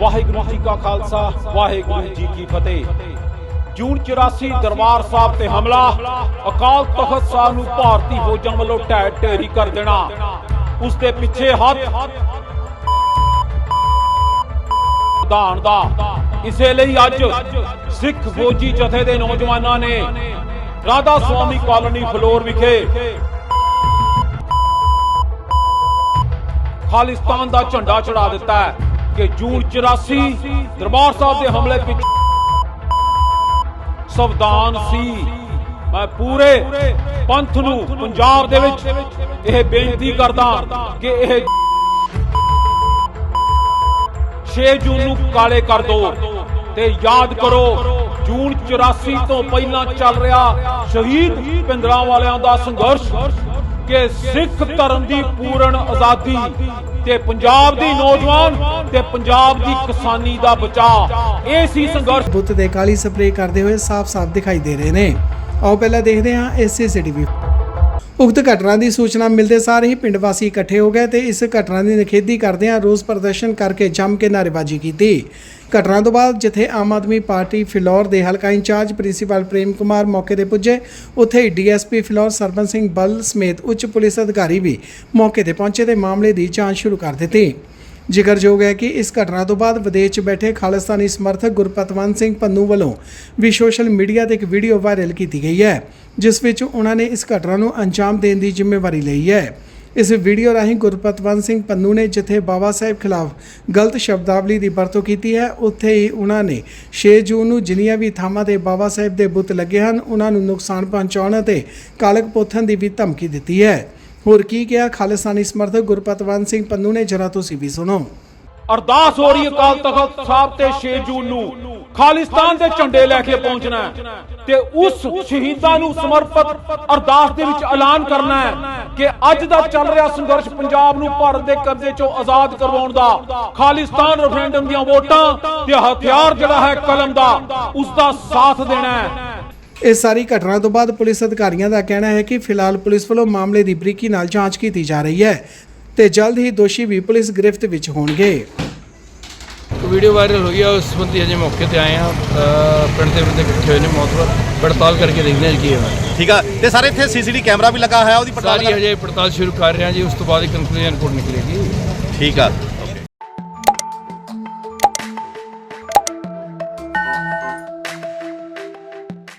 ਵਾਹਿਗੁਰੂ ਜੀ ਕਾ ਖਾਲਸਾ, ਵਾਹਿਗੁਰੂ ਜੀ ਕੀ ਫਤਿਹ। ਜੂਨ 84 ਦਰਬਾਰ ਸਾਹਿਬ ਤੇ ਹਮਲਾ, ਅਕਾਲ ਤਖਤ ਸਾਹਿਬ ਨੂੰ ਭਾਰਤੀ ਫੌਜਾਂ ਵੱਲੋਂ ਢਹਿ ਢੇਰੀ ਕਰ ਦੇਣਾ। ਉਸ ਦੇ ਪਿੱਛੇ ਹੱਥ ਵਿਧਾਨ ਦਾ। ਇਸੇ ਲਈ ਅੱਜ ਸਿੱਖ ਫੌਜੀ ਜਥੇ ਦੇ ਨੌਜਵਾਨਾਂ ਨੇ ਰਾਧਾ ਸੁਆਮੀ ਕਾਲੋਨੀ ਫਲੋਰ ਵਿਖੇ ਖਾਲਿਸਤਾਨ ਦਾ ਝੰਡਾ ਚੜਾ ਦਿੱਤਾ ਹੈ। ਕਿ ਜੂਨ 84 ਦਰਬਾਰ ਸਾਹਿਬ ਦੇ ਹਮਲੇ ਪਿੱਛੇ ਸੰਵਿਧਾਨ ਸੀ। ਮੈਂ ਪੂਰੇ ਪੰਥ ਨੂੰ ਪੰਜਾਬ ਦੇ ਵਿੱਚ ਇਹ ਬੇਨਤੀ ਕਰਦਾ ਕਿ ਇਹ 6 ਜੂਨ ਨੂੰ ਕਾਲੇ ਕਰ ਦੋ ਤੇ ਯਾਦ ਕਰੋ, ਜੂਨ 84 ਤੋਂ ਪਹਿਲਾਂ ਚੱਲ ਰਿਹਾ ਸ਼ਹੀਦ ਪਿੰਦਰਾਂ ਵਾਲਿਆਂ ਦਾ ਸੰਘਰਸ਼ ਕਿ ਸਿੱਖ ਧਰਮ ਦੀ ਪੂਰਨ ਆਜ਼ਾਦੀ ਤੇ ਪੰਜਾਬ ਦੀ ਨੌਜਵਾਨ ਤੇ ਪੰਜਾਬ ਦੀ ਕਿਸਾਨੀ ਦਾ ਬਚਾਅ। ਇਹ ਸੀ ਸੰਘਰਸ਼। ਬੁੱਤ ਦੇ ਕਾਲੀ ਸਪਰੇਅ ਕਰਦੇ ਹੋਏ ਸਾਫ਼-ਸਾਫ਼ ਦਿਖਾਈ ਦੇ ਰਹੇ ਨੇ। ਆਓ ਪਹਿਲਾਂ ਦੇਖਦੇ ਹਾਂ ਇਸ ਉਕਤ ਘਟਨਾ ਦੀ ਸੂਚਨਾ ਮਿਲਦੇ ਸਾਰ ਹੀ ਪਿੰਡ ਵਾਸੀ ਇਕੱਠੇ ਹੋ ਗਏ ਤੇ ਇਸ ਘਟਨਾ ਦੀ ਨਿਖੇਧੀ ਕਰਦਿਆਂ ਰੋਸ ਪ੍ਰਦਰਸ਼ਨ ਕਰਕੇ ਜੰਮ ਕੇ ਨਾਅਰੇਬਾਜ਼ੀ ਕੀਤੀ। ਘਟਨਾ ਤੋਂ ਬਾਅਦ ਜਿੱਥੇ ਆਮ ਆਦਮੀ ਪਾਰਟੀ ਫਿਲੌਰ ਦੇ ਹਲਕਾ ਇੰਚਾਰਜ ਪ੍ਰਿੰਸੀਪਲ ਪ੍ਰੇਮ ਕੁਮਾਰ ਮੌਕੇ ਤੇ ਪੁੱਜੇ, ਉੱਥੇ ਹੀ ਡੀਐਸਪੀ ਫਿਲੌਰ ਸਰਬਨ ਸਿੰਘ ਬਲ ਸਮੇਤ ਉੱਚ ਪੁਲਿਸ ਅਧਿਕਾਰੀ ਵੀ ਮੌਕੇ ਤੇ ਪਹੁੰਚੇ ਤੇ ਮਾਮਲੇ ਦੀ ਜਾਂਚ ਸ਼ੁਰੂ ਕਰ ਦਿੱਤੀ। ਜ਼ਿਕਰਯੋਗ ਹੈ ਕਿ ਇਸ ਘਟਨਾ ਤੋਂ ਬਾਅਦ ਵਿਦੇਸ਼ 'ਚ ਬੈਠੇ ਖਾਲਿਸਤਾਨੀ ਸਮਰਥਕ ਗੁਰਪਤਵੰਤ ਸਿੰਘ ਪੰਨੂ ਵੱਲੋਂ ਵੀ ਸੋਸ਼ਲ ਮੀਡੀਆ ਤੇ ਇੱਕ ਵੀਡੀਓ ਵਾਇਰਲ ਕੀਤੀ ਗਈ ਹੈ, ਜਿਸ ਵਿੱਚ ਉਹਨਾਂ ਨੇ ਇਸ ਘਟਨਾ ਨੂੰ ਅੰਜਾਮ ਦੇਣ ਦੀ ਜ਼ਿੰਮੇਵਾਰੀ ਲਈ ਹੈ। ਇਸ ਵੀਡੀਓ ਰਾਹੀਂ ਗੁਰਪਤਵੰਤ ਸਿੰਘ ਪੰਨੂ ਨੇ ਜਿੱਥੇ ਬਾਬਾ ਸਾਹਿਬ ਖਿਲਾਫ ਗਲਤ ਸ਼ਬਦਾਵਲੀ ਦੀ ਵਰਤੋਂ ਕੀਤੀ ਹੈ, ਉੱਥੇ ਹੀ ਉਹਨਾਂ ਨੇ 6 ਜੂਨ ਨੂੰ ਜਿੰਨੀਆਂ ਵੀ ਥਾਵਾਂ ਤੇ ਬਾਬਾ ਸਾਹਿਬ ਦੇ ਬੁੱਤ ਲੱਗੇ ਹਨ, ਉਹਨਾਂ ਨੂੰ ਨੁਕਸਾਨ ਪਹੁੰਚਾਉਣ ਅਤੇ ਕਾਲਕ ਪੋਥਨ ਦੀ ਵੀ ਧਮਕੀ ਦਿੱਤੀ ਹੈ। ਹੋਰ ਕੀ ਕਿਹਾ ਖਾਲਿਸਤਾਨੀ ਸਮਰਥਕ ਗੁਰਪਤਵੰਤ ਸਿੰਘ ਪੰਨੂ ਨੇ? ਜਰਾ ਤੁਸੀਂ ਵੀ ਸੁਣੋ। ਅਰਦਾਸ ਹੋ ਰਹੀ ਹੈ ਅਕਾਲ ਤਖਤ ਸਾਹਿਬ ਤੇ 6 ਜੂਨ ਨੂੰ। ਖਾਲਿਸਤਾਨ ਦੇ ਝੰਡੇ ਲੈ ਕੇ ਪਹੁੰਚਣਾ ਹੈ ਤੇ ਉਸ ਸ਼ਹੀਦਾਂ ਨੂੰ ਸਮਰਪਿਤ ਅਰਦਾਸ ਦੇ ਵਿੱਚ ਐਲਾਨ ਕਰਨਾ ਹੈ ਕਿ ਅੱਜ ਦਾ ਚੱਲ ਰਿਹਾ ਸੰਘਰਸ਼ ਪੰਜਾਬ ਨੂੰ ਭਾਰਤ ਦੇ ਕਬਜ਼ੇ ਚੋਂ ਆਜ਼ਾਦ ਕਰਵਾਉਣ ਦਾ, ਖਾਲਿਸਤਾਨ ਰੈਫਰੈਂਡਮ ਦੀਆਂ ਵੋਟਾਂ ਤੇ ਹਥਿਆਰ ਜਿਹੜਾ ਹੈ ਕਲਮ ਦਾ ਉਸ ਦਾ ਸਾਥ ਦੇਣਾ ਹੈ। ਇਸ ਸਾਰੀ ਘਟਨਾ ਤੋਂ ਬਾਅਦ ਪੁਲਿਸ ਅਧਿਕਾਰੀਆਂ ਦਾ ਕਹਿਣਾ ਹੈ ਕਿ ਫਿਲਹਾਲ ਪੁਲਿਸ ਵੱਲੋਂ ਮਾਮਲੇ ਦੀ ਬਰੀਕੀ ਨਾਲ ਜਾਂਚ ਕੀਤੀ ਜਾ ਰਹੀ ਹੈ ਤੇ ਜਲਦ ਹੀ ਦੋਸ਼ੀ ਵੀ ਪੁਲਿਸ ਗ੍ਰਿਫਤ ਵਿੱਚ ਹੋਣਗੇ। ਇੱਕ ਵੀਡੀਓ ਵਾਇਰਲ ਹੋਈ ਆ ਉਸ ਸੰਬੰਧੀ ਅਜੇ ਮੌਕੇ ਤੇ ਆਏ ਆ ਪਿੰਡ ਦੇ ਬੰਦੇ ਇਕੱਠੇ ਹੋਏ ਨੇ ਮੌਤਵਰ ਪੜਤਾਲ ਕਰਕੇ ਦੇਖਦੇ ਹਾਂ ਜੀ ਕੀ ਹੈ। ਠੀਕ ਆ ਤੇ ਸਾਰੇ ਇੱਥੇ ਸੀਸੀਟੀ ਕੈਮਰਾ ਵੀ ਲੱਗਾ ਹੋਇਆ ਉਹਦੀ ਪੜਤਾਲ ਸਾਰੀ ਹਜੇ ਪੜਤਾਲ ਸ਼ੁਰੂ ਕਰ ਰਹੇ ਹਾਂ ਜੀ ਉਸ ਤੋਂ ਬਾਅਦ ਹੀ ਕਨਕਲੂਜਨ ਰਿਪੋਰਟ ਨਿਕਲੇਗੀ। ਠੀਕ ਆ।